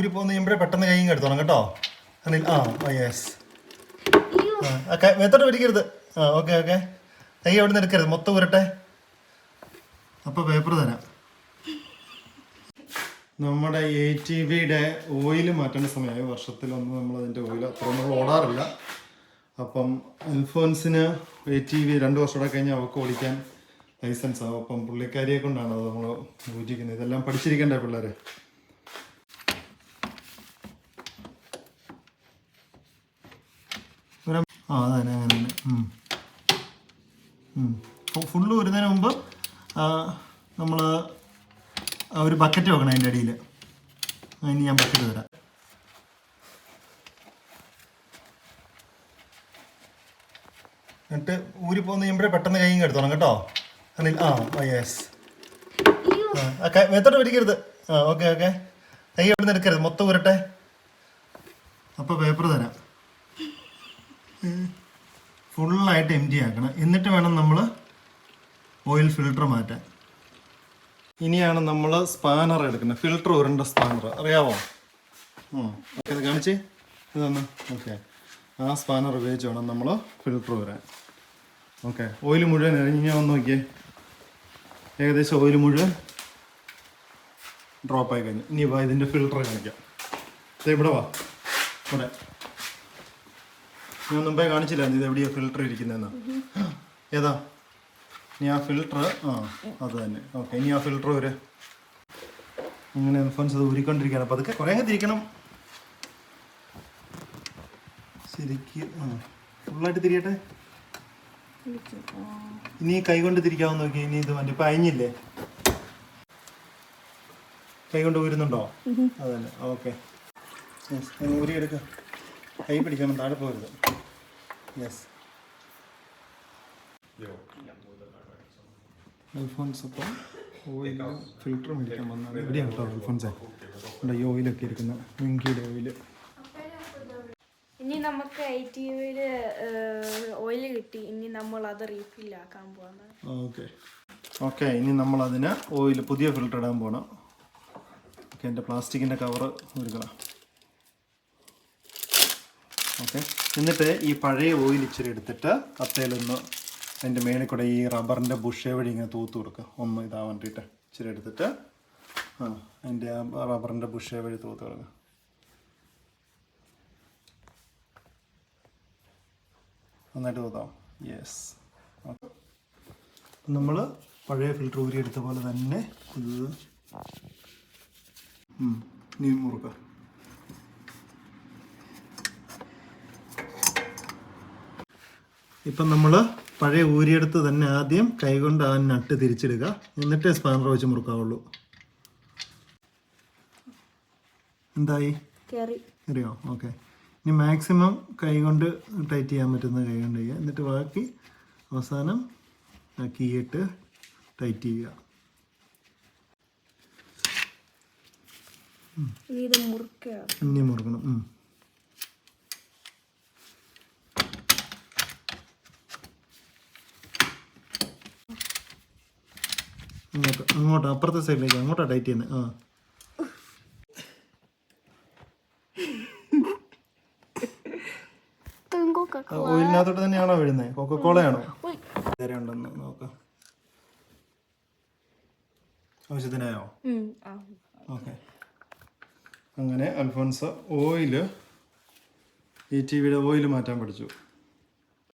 ഊരി പോകുന്ന ചെയ്യുമ്പോഴേ പെട്ടെന്ന് കൈയും കെടുത്തോണം കേട്ടോ. അനിൽ ആ യെസ് മേത്തോട്ട് പിടിക്കരുത് ആ ഓക്കെ ഓക്കെ കൈ അവിടെ നിന്ന് എടുക്കരുത്. മൊത്തം ഊരട്ടെ. അപ്പോൾ പേപ്പർ തരാം. നമ്മുടെ എ ടി വിയുടെ ഓയിൽ മാറ്റേണ്ട സമയമായി. വർഷത്തിലൊന്നും നമ്മൾ അതിന്റെ ഓയിൽ അത്ര നമ്മൾ ഓടാറില്ല. അപ്പം അൽഫോൻസിന് എ ടി വി രണ്ട് വർഷം കഴിഞ്ഞാൽ കഴിഞ്ഞ് അവൾക്ക് ഓടിക്കാൻ ലൈസൻസ് ആവും. അപ്പം പുള്ളിക്കാരിയെ കൊണ്ടാണ് അത് നമ്മൾ ഊറ്റിക്കുന്നത് ഇതെല്ലാം പഠിച്ചിരിക്കണ്ടേ പിള്ളേരെ ഒരു- ആ അതന്നെ അങ്ങനെ തന്നെ ഫുള്ള് വരുന്നതിന് മുമ്പ് നമ്മൾ ഒരു ബക്കറ്റ് വെക്കണം അതിന്റെ അടിയിൽ അതിന് ഞാൻ ബക്കറ്റ് തരാം എന്നിട്ട് ഊരി പോകുന്ന ചെയ്യുമ്പോഴേ പെട്ടെന്ന് കൈയും എടുത്തോണം കേട്ടോ. അനിൽ ആ യെസ് ആ മേത്തോട്ട് പിടിക്കരുത്. ആ ഓക്കെ ഓക്കെ. കൈ അവിടെ നിന്ന് എടുക്കരുത്. മൊത്തം ഉരട്ടെ. അപ്പോൾ പേപ്പർ തരാം. ഫുള്ളായിട്ട് എം ടി ആക്കണം. എന്നിട്ട് വേണം നമ്മൾ ഓയിൽ ഫിൽട്ടർ മാറ്റാൻ. ഇനിയാണ് നമ്മൾ സ്പാനർ എടുക്കുന്നത്. ഫിൽട്ടർ ഉരുണ്ട സ്പാനർ അറിയാവോ? ഓക്കെ ഇത് കാണിച്ചേ. ഇതൊന്ന് ഓക്കെ. ആ സ്പാനർ ഉപയോഗിച്ച് വേണം നമ്മൾ ഫിൽട്ടർ വരാൻ ഓക്കെ ഓയിൽ മുഴുവൻ ഇറങ്ങി വന്ന് നോക്കിയേ. ഏകദേശം ഓയിൽ മുഴുവൻ ഡ്രോപ്പ് ആയി കഴിഞ്ഞു. ഇനി ഇതിന്റെ ഫിൽട്ടർ കാണിക്കാം. ഇവിടെ വാ. ഇവിടെ. ഞാൻ മുമ്പേ കാണിച്ചില്ല ഇത് എവിടെയാ ഫിൽട്ടർ ഇരിക്കുന്നതെന്ന്. ഏതാ? ഇനി ആ ഫിൽട്ടർ ആ അത് തന്നെ. ഓക്കെ ഇനി ആ ഫിൽട്ടർ വരെ. ഇങ്ങനെ അൽഫോൻസ് അത് ഊരിക്കൊണ്ടിരിക്കുകയാണ്. അപ്പോൾ അതൊക്കെ കുറേ തിരിക്കണം. ശരിക്ക് ആ ഫുള്ളായിട്ട് തിരിയട്ടെ? ഇനി കൈ കൊണ്ട് തിരിക്കാമെന്ന് നോക്കി ഇനി ഇത് മറ്റേ ഇപ്പം അയഞ്ഞില്ലേ കൈ കൊണ്ട് ഊരുന്നുണ്ടോ? അതന്നെ ഓക്കെ ഊരിയെടുക്കാം. കൈ പിടിക്കണം താഴെ പോകരുത് യെസ് അൽഫോൺസ് അപ്പം ഓയിൽ ഫിൽറ്റർ മേടിക്കാൻ വന്നത് എവിടെയാണ് കേട്ടോ അൽഫോൺസ് ഇവിടെ ഈ ഓയിലൊക്കെ ഇരിക്കുന്ന മിങ്കിയുടെ ഓയിൽ ഇനി നമുക്ക് ഐ ടി വിയിൽ ഓയിൽ കിട്ടി. ഇനി നമ്മൾ അത് റീഫിൽ ആക്കാൻ പോകുന്നത് ഓക്കെ ഓക്കെ ഇനി നമ്മൾ അതിന് ഓയിൽ പുതിയ ഫിൽറ്റർ ഇടാൻ പോകണം ഓക്കെ എന്റെ പ്ലാസ്റ്റിക്കിന്റെ കവറ് ഒരുക്കണം. ഓക്കെ. എന്നിട്ട് ഈ പഴയ ഓയിൽ ഇച്ചിരി എടുത്തിട്ട് കത്തയിലൊന്ന് അതിന്റെ മേളിൽ കൂടെ ഈ റബ്ബറിന്റെ ബുഷേ വഴി ഇങ്ങനെ തൂത്ത് കൊടുക്കുക ഒന്ന് ഇതാ വേണ്ടിയിട്ട് ഇച്ചിരി എടുത്തിട്ട് ആ അതിന്റെ ആ റബ്ബറിന്റെ ബുഷേ വഴി തൂത്ത് കൊടുക്കുക നന്നായിട്ട് തൂത്താം യെസ് നമ്മൾ പഴയ ഫിൽറ്റർ ഊരി എടുത്ത പോലെ തന്നെ ഇത് നീ മുറുക്ക. ഇപ്പം നമ്മൾ പഴയ ഊരിയെടുത്ത് തന്നെ ആദ്യം കൈകൊണ്ട് ആ നട്ട് തിരിച്ചിടുക. എന്നിട്ടേ സ്പാനർ വെച്ച് മുറുക്കാവുള്ളൂ. എന്തായി? അറിയോ ഓക്കെ. ഇനി മാക്സിമം കൈകൊണ്ട് ടൈറ്റ് ചെയ്യാൻ പറ്റുന്ന കൈകൊണ്ട് ചെയ്യുക. എന്നിട്ട് ബാക്കി അവസാനം കീയിട്ട് ടൈറ്റ് ചെയ്യുക. ഇനി മുറുക്കണം. ഉം. അങ്ങോട്ട് അപ്പുറത്തെ സൈഡിലേക്ക് അങ്ങോട്ടാ ടൈറ്റ് ചെയ്യുന്നത് ആ. ആ, ഓയിലിനകത്തോട്ട് തന്നെയാണോ വീഴുന്നത് കൊക്കക്കോളയാണോ? നേരെ ഉണ്ടെന്ന് നോക്കാം. ആവശ്യത്തിനായോ? ഓക്കെ. അങ്ങനെ അൽഫോൻസ് ഓയിൽ ഈ ടി വിയുടെ ഓയിൽ മാറ്റാൻ പഠിച്ചു.